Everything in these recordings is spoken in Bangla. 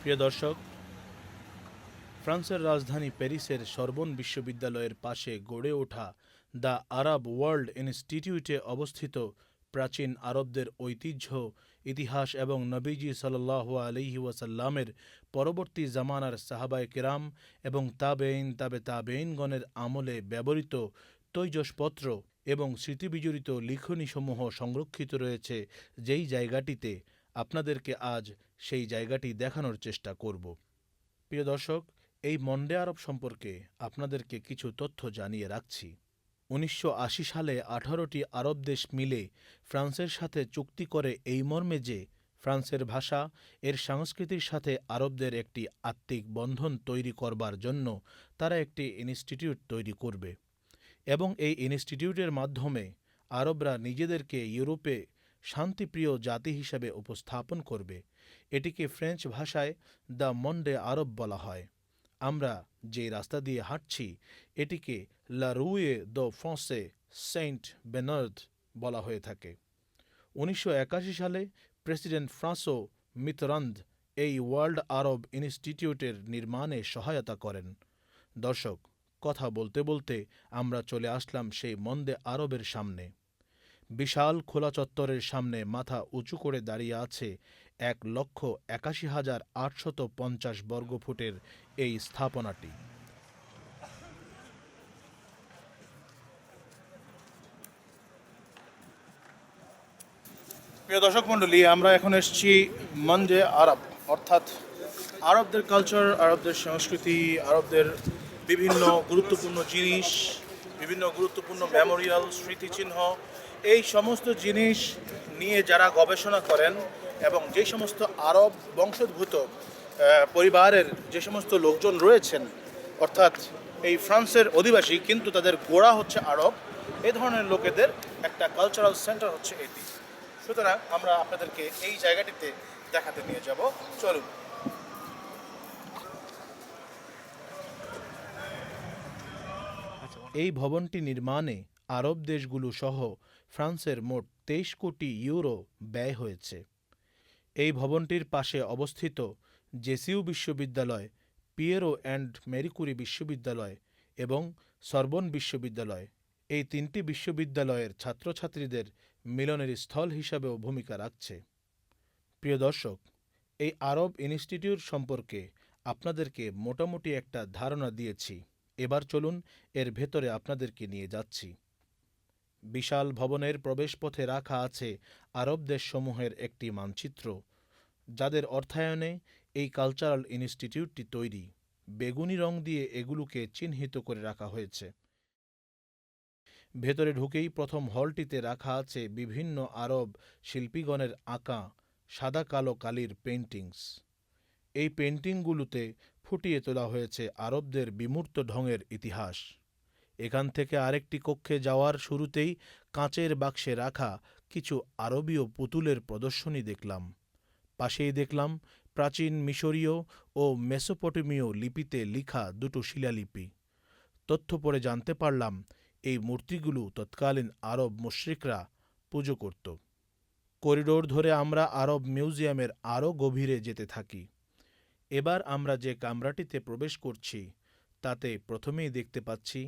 প্রিয় দর্শক, ফ্রান্সের রাজধানী প্যারিসের সরবন বিশ্ববিদ্যালয়ের পাশে গড়ে ওঠা দ্য আরব ওয়ার্ল্ড ইনস্টিটিউটে অবস্থিত প্রাচীন আরবদের ঐতিহ্য, ইতিহাস এবং নবীজি সাল্লাহ আলহি ওয়াসাল্লামের পরবর্তী জামানার সাহাবায় কেরাম এবং তাবেইন তাবে তাবেইনগণের আমলে ব্যবহৃত তৈজসপত্র এবং স্মৃতিবিজড়িত লিখনীসমূহ সংরক্ষিত রয়েছে যেই জায়গাটিতে আপনাদেরকে আজ সেই জায়গাটি দেখানোর চেষ্টা করব। প্রিয় দর্শক, এই মন্ডে আরব সম্পর্কে আপনাদেরকে কিছু তথ্য জানিয়ে রাখছি। উনিশশো আশি সালে আঠারোটি আরব দেশ মিলে ফ্রান্সের সাথে চুক্তি করে এই মর্মে যে ফ্রান্সের ভাষা, এর সংস্কৃতির সাথে আরবদের একটি আত্মিক বন্ধন তৈরি করবার জন্য তারা একটি ইনস্টিটিউট তৈরি করবে এবং এই ইনস্টিটিউটের মাধ্যমে আরবরা নিজেদেরকে ইউরোপে শান্তিপ্রিয় জাতি হিসেবে উপস্থাপন করবে। এটিকে ফ্রেঞ্চ ভাষায় দ্য মন্ডে আরব বলা হয়। আমরা যে রাস্তা দিয়ে হাঁটছি, এটিকে লা রুয়ে দ্য ফ্রান্সে সেন্ট বেনার্দ বলা হয়ে থাকে। উনিশশো একাশি সালে প্রেসিডেন্ট ফ্রাঁসো মিতরান্দ এই ওয়ার্ল্ড আরব ইনস্টিটিউটের নির্মাণে সহায়তা করেন। দর্শক, কথা বলতে বলতে আমরা চলে আসলাম সেই মন্দে আরবের সামনে। বিশাল খোলা চত্বরের সামনে মাথা উঁচু করে দাঁড়িয়ে আছে এক লক্ষ একাশি হাজার আটশত পঞ্চাশ বর্গফুটের এই স্থাপনাটি। প্রিয় দর্শক মণ্ডলী, আমরা এখন এসেছি মঞ্জে আরব, অর্থাৎ আরবদের কালচার আরবদের সংস্কৃতি, আরবদের বিভিন্ন গুরুত্বপূর্ণ জিনিস, বিভিন্ন গুরুত্বপূর্ণ মেমোরিয়াল স্মৃতিচিহ্ন এই সমস্ত জিনিস নিয়ে যারা গবেষণা করেন এবং যে সমস্ত আরব বংশোদ্ভূত পরিবারের যে সমস্ত লোকজন রয়েছেন, অর্থাৎ এই ফ্রান্সের অধিবাসী, কিন্তু তাদের গোড়া হচ্ছে আরব, এ ধরনের লোকেদের একটা কালচারাল সেন্টার হচ্ছে এটি সুতরাং আমরা আপনাদেরকে এই জায়গাটিতে দেখাতে নিয়ে যাব। চলুন। এই ভবনটি নির্মাণে আরব দেশগুলো সহ ফ্রান্সের মোট তেইশ কোটি ইউরো ব্যয় হয়েছে। এই ভবনটির পাশে অবস্থিত জেসিউ বিশ্ববিদ্যালয়, পিয়েরো অ্যান্ড মেরিকুরি বিশ্ববিদ্যালয় এবং সরবন বিশ্ববিদ্যালয় এই তিনটি বিশ্ববিদ্যালয়ের ছাত্রছাত্রীদের মিলনের স্থল হিসাবেও ভূমিকা রাখছে। প্রিয় দর্শক, এই আরব ইনস্টিটিউট সম্পর্কে আপনাদেরকে মোটামুটি একটা ধারণা দিয়েছি। এবার চলুন এর ভেতরে আপনাদেরকে নিয়ে যাচ্ছি। বিশাল ভবনের প্রবেশপথে রাখা আছে আরব দেশসমূহের একটি মানচিত্র, যাদের অর্থায়নে এই কালচারাল ইনস্টিটিউটটি তৈরি। বেগুনি রং দিয়ে এগুলোকে চিহ্নিত করে রাখা হয়েছে। ভেতরে ঢুকেই প্রথম হলটিতে রাখা আছে বিভিন্ন আরব শিল্পীগণের আঁকা সাদা কালো কালির পেইন্টিংস। এই পেন্টিংগুলোতে ফুটিয়ে তোলা হয়েছে আরবদের বিমূর্ত ঢঙের ইতিহাস। এখান থেকে আরেকটি কক্ষে যাওয়ার শুরুতেই কাঁচের বাক্সে রাখা কিছু আরবীয় পুতুলের প্রদর্শনী দেখলাম। পাশেই দেখলাম প্রাচীন মিশরীয় ও মেসোপটেমীয় লিপিতে লিখা দুটো শিলালিপি। তথ্য পড়ে জানতে পারলাম এই মূর্তিগুলো তৎকালীন আরব মুশ্রিকরা পুজো করত। করিডোর ধরে আমরা আরব মিউজিয়ামের আরও গভীরে যেতে থাকি। এবার আমরা যে কামরাটিতে প্রবেশ করছি, তাতে প্রথমেই দেখতে পাচ্ছি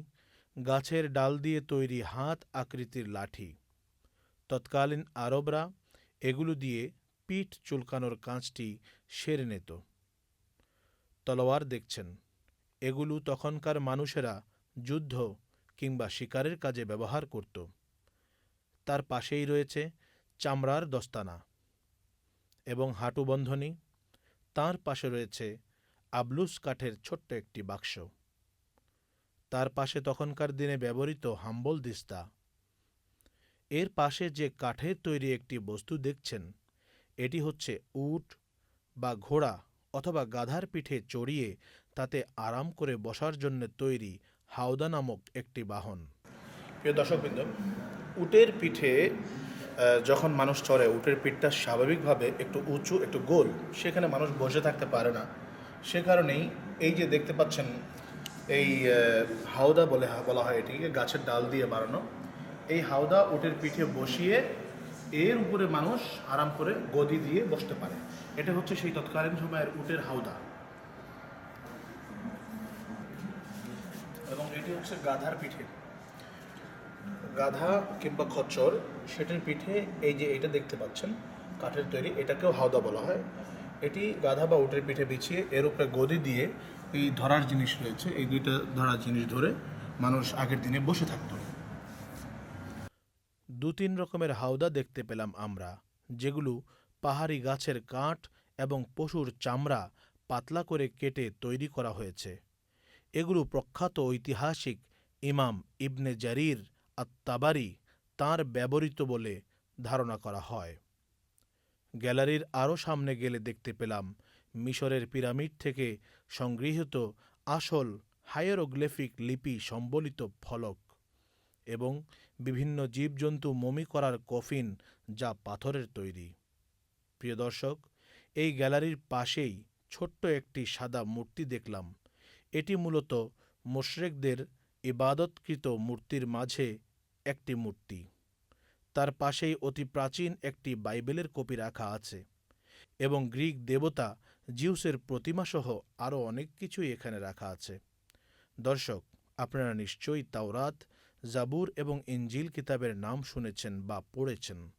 গাছের ডাল দিয়ে তৈরি হাত আকৃতির লাঠি। তৎকালীন আরবরা এগুলো দিয়ে পিঠ চুলকানোর কাঁচটি সেরে নিত। তলোয়ার দেখছেন, এগুলো তখনকার মানুষেরা যুদ্ধ কিংবা শিকারের কাজে ব্যবহার করত। তার পাশেই রয়েছে চামড়ার দস্তানা এবং হাঁটু বন্ধনী। তার পাশে রয়েছে আবলুস কাঠের ছোট্ট একটি বাক্স। তার পাশে তখনকার দিনে ব্যবহৃত হাম্বল দিস্তা। এর পাশে যে কাঠের তৈরি একটি বস্তু দেখছেন, এটি হচ্ছে উট বা ঘোড়া অথবা গাধার পিঠে চড়িয়ে তাতে আরাম করে বসার জন্য তৈরি হাওদা নামক একটি বাহন। প্রিয় দর্শকবৃন্দ, উটের পিঠে যখন মানুষ চড়ে, উটের পিঠটা স্বাভাবিকভাবে একটু উঁচু, একটু গোল, সেখানে মানুষ বসে থাকতে পারে না। সে কারণেই এই যে দেখতে পাচ্ছেন এই হাওদা বলে বলা হয় এটিকে, গাছের ডাল দিয়ে বানানো। এই হাওদা উটের পিঠে বসিয়ে এর উপরে মানুষ আরাম করে গদি দিয়ে বসতে পারে। এটা হচ্ছে সেই তৎকালীন সময়ের উটের হাওদা। এবং এটি হচ্ছে গাধার পিঠে। গাধা কিংবা খচ্চর, সেটির পিঠে এই যে এটা দেখতে পাচ্ছেন, কাঠের তৈরি, এটাকেও হাওদা বলা হয়। এটি গাধা বা উটের পিঠে বিছিয়ে এর উপরে গদি দিয়ে এই ধরার জিনিস রয়েছে, এই দুইটা ধরার জিনিস ধরে মানুষ আগের দিনে বসে থাকতো। দু তিন রকমের হাওদা দেখতে পেলাম আমরা, যেগুলো পাহাড়ি গাছের কাঠ এবং পশুর চামড়া পাতলা করে কেটে তৈরি করা হয়েছে। এগুলো প্রখ্যাত ঐতিহাসিক ইমাম ইবনে জারির আত্মাবারি তাঁর ব্যবহৃত বলে ধারণা করা হয়। গ্যালারির আরও সামনে গেলে দেখতে পেলাম মিশরের পিরামিড থেকে সংগৃহীত আসল হায়ারোগ্লিফিক লিপি সম্বলিত ফলক এবং বিভিন্ন জীবজন্তু মমি করার কফিন যা পাথরের তৈরি। প্রিয় দর্শক, এই গ্যালারির পাশেই ছোট্ট একটি সাদা মূর্তি দেখলাম। এটি মূলত মোশরেকদের ইবাদতকৃত মূর্তির মাঝে একটি মূর্তি। তার পাশেই অতি প্রাচীন একটি বাইবেলের কপি রাখা আছে এবং গ্রিক দেবতা জিউসের প্রতিমাসহ আরও অনেক কিছুই এখানে রাখা আছে। দর্শক, আপনারা নিশ্চয়ই তাওরাত, জাবুর এবং ইঞ্জিল কিতাবের নাম শুনেছেন বা পড়েছেন।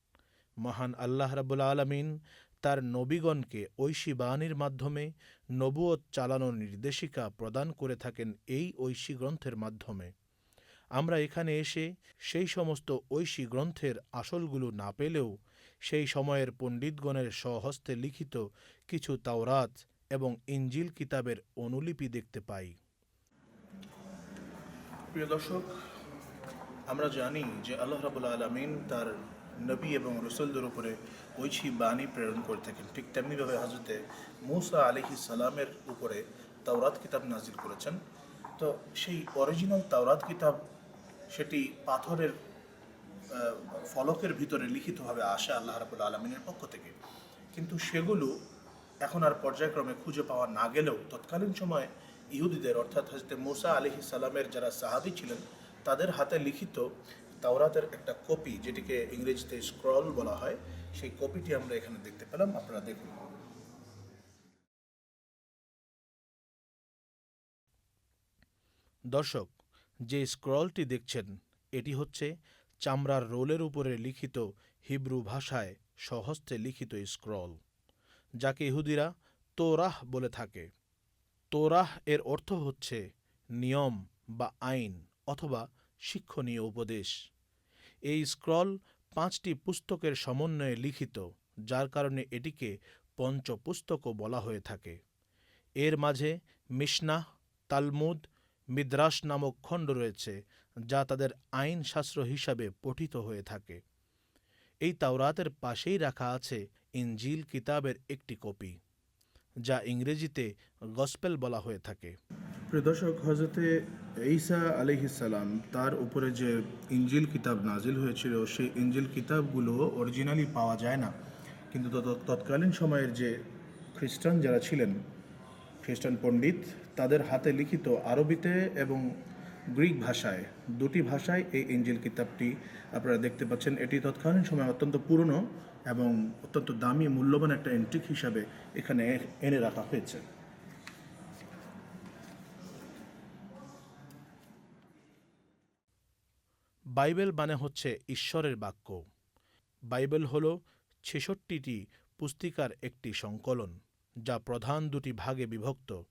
মহান আল্লাহ রাবুল আলমিন তার নবীগণকে ঐশী বাণীর মাধ্যমে নবুয়ত চালানোর নির্দেশিকা প্রদান করে থাকেন এই ঐশী গ্রন্থের মাধ্যমে। আমরা এখানে এসে সেই সমস্ত ঐশী গ্রন্থের আসলগুলো না পেলেও সেই সময়ের পণ্ডিতগণের স্বহস্তে লিখিত কিছু তাওরাত এবং ইঞ্জিল কিতাবের অনুলিপি দেখতে পাই। প্রিয় দর্শক, আমরা জানি যে আল্লাহ রাবুল আলমিন তার নবী এবং রসুলদের উপরে ঐছি বাণী প্রেরণ করে থাকেন। ঠিক তেমনিভাবে হজরতে মৌসা আলিহি সালামের উপরে তাওরাত কিতাব নাজিল করেছেন। তো সেই অরিজিনাল তাওরাত কিতাব, সেটি পাথরের ফলকের ভিতরে লিখিতভাবে আসে আল্লাহ রাবুল আলমিনের পক্ষ থেকে। কিন্তু সেগুলো এখন আর পর্যায়ক্রমে খুঁজে পাওয়া না গেলেও তৎকালীন সময় ইহুদিদের, অর্থাৎ হজরতে মুসা আলিহি সালামের যারা সাহাবি ছিলেন, তাদের হাতে লিখিত তাওরাতের একটা কপি, যেটিকে ইংরেজিতে স্ক্রল বলা হয়, সেই কপিটি আমরা এখানে দেখতে পেলাম, আপনারা দেখুন। দর্শক, যে স্ক্রলটি দেখছেন, এটি হচ্ছে চামড়ার রোলের উপরে লিখিত হিব্রু ভাষায় সহস্তে লিখিত স্ক্রল, যাকে ইহুদিরা তোরাহ বলে থাকে। তোরাহ এর অর্থ হচ্ছে নিয়ম বা আইন অথবা শিক্ষণীয় উপদেশ। এই স্ক্রল পাঁচটি পুস্তকের সমন্বয়ে লিখিত, যার কারণে এটিকে পঞ্চপুস্তকও বলা হয়ে থাকে। এর মাঝে মিশনাহ, তালমুদ মিদ্রাস নামক খণ্ড রয়েছে যা তাদের আইন শাস্ত্র হিসাবে পঠিত হয়ে থাকে। এই তাওরাতের পাশেই রাখা আছে ইনজিল কিতাবের একটি কপি, যা ইংরেজিতে গসপেল বলা হয়ে থাকে। প্রিয় দর্শক হজরতে ঈসা আলিহিসাল্লাম তার উপরে যে ইঞ্জিল কিতাব নাজিল হয়েছিল, সেই ইঞ্জিল কিতাবগুলো অরিজিনালি পাওয়া যায় না। কিন্তু তৎকালীন সময়ের যে খ্রিস্টান যারা ছিলেন খ্রিস্টান পণ্ডিত, তাদের হাতে লিখিত আরবিতে এবং গ্রিক ভাষায় দুটি ভাষায় এই ইঞ্জিল কিতাবটি আপনারা দেখতে পাচ্ছেন। এটি তৎকালীন সময় অত্যন্ত পুরনো এবং অত্যন্ত দামি, মূল্যবান একটা এন্ট্রিক হিসাবে এখানে এনে রাখা হয়েছে। বাইবেল মানে হচ্ছে ঈশ্বরের বাক্য। বাইবেল হল ছেষট্টিটি পুস্তিকার একটি সংকলন। যা প্রধান দুটি ভাগে বিভক্ত।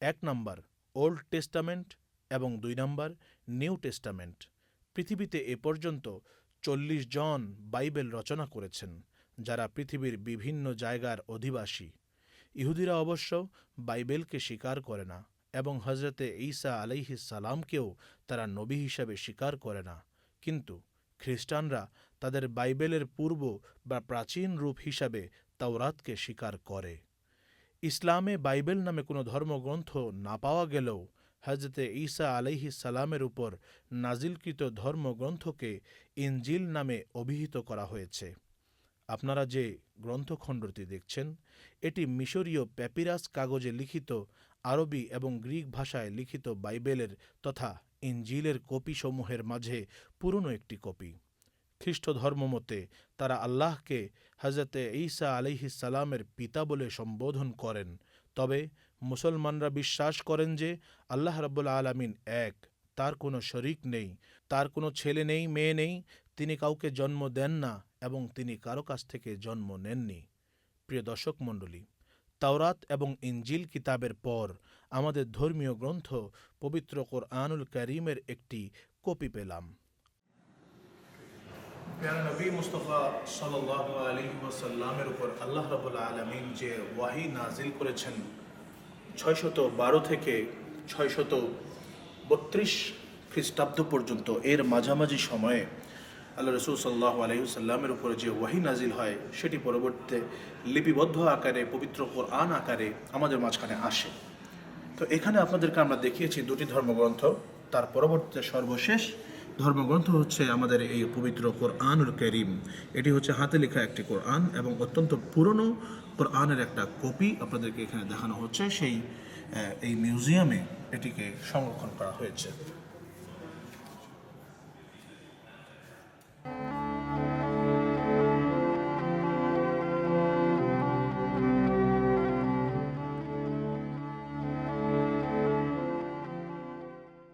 এক নম্বর, ওল্ড টেস্টামেন্ট এবং দুই নম্বর, নিউ টেস্টামেন্ট। পৃথিবীতে এ পর্যন্ত চল্লিশ জন বাইবেল রচনা করেছেন, যারা পৃথিবীর বিভিন্ন জায়গার অধিবাসী। ইহুদিরা অবশ্য বাইবেলকে স্বীকার করে না এবং হজরতে ঈসা আলাইহিস সালামকেও তারা নবী হিসাবে স্বীকার করে না। কিন্তু খ্রিস্টানরা তাদের বাইবেলের পূর্ব বা প্রাচীন রূপ হিসাবে তাওরাতকে স্বীকার করে। ইসলামে বাইবেল নামে কোনো ধর্মগ্রন্থ না পাওয়া গেলেও হজরতে ঈসা আলাইহি সালামের উপর নাজিলকৃত ধর্মগ্রন্থকে ইনজিল নামে অভিহিত করা হয়েছে। আপনারা যে গ্রন্থখণ্ডটি দেখছেন, এটি মিশরীয় প্যাপিরাস কাগজে লিখিত, আরবি এবং গ্রিক ভাষায় লিখিত বাইবেলের তথা ইনজিলের কপিসমূহের মাঝে পুরনো একটি কপি। খ্রিস্ট ধর্মমতে তারা আল্লাহকে হজরতে ঈসা আলিহিসালামের পিতা বলে সম্বোধন করেন। তবে মুসলমানরা বিশ্বাস করেন যে আল্লাহ রাব্বুল আলামিন এক, তার কোনো শরিক নেই, তার কোনো ছেলে নেই, মেয়ে নেই, তিনি কাউকে জন্ম দেন না এবং তিনি কারও কাছ থেকে জন্ম নেননি। প্রিয় দর্শক মণ্ডলী, তাওরাত এবং ইঞ্জিল কিতাবের পর আমাদের ধর্মীয় গ্রন্থ পবিত্র কোরআনুল করিমের একটি কপি পেলাম। প্যারা নবী মুস্তফা সাল্লাহ আলী ওয়াসাল্লামের উপর আল্লাহ রাবুল আলমিন যে ওয়াহি নাজিল করেছেন, ছয়শত বারো থেকে ছয়শত বত্রিশ খ্রিস্টাব্দ পর্যন্ত এর মাঝামাঝি সময়ে আল্লাহ রসুল সাল্লাহ আলহিসাল্লামের উপরে যে ওয়াহি নাজিল হয়, সেটি পরবর্তীতে লিপিবদ্ধ আকারে, পবিত্র কোরআন আকারে আমাদের মাঝখানে আসে। তো এখানে আপনাদেরকে আমরা দেখিয়েছি দুটি ধর্মগ্রন্থ, তার পরবর্তীতে সর্বশেষ ধর্মগ্রন্থ হচ্ছে আমাদের এই পবিত্র কোরআনুল করিম। এটি হচ্ছে হাতে লেখা একটি কোরআন এবং অত্যন্ত পুরনো কোরআনের একটা কপি আপনাদেরকে এখানে দেখানো হচ্ছে। সেই এই মিউজিয়ামে এটিকে সংরক্ষণ করা হয়েছে।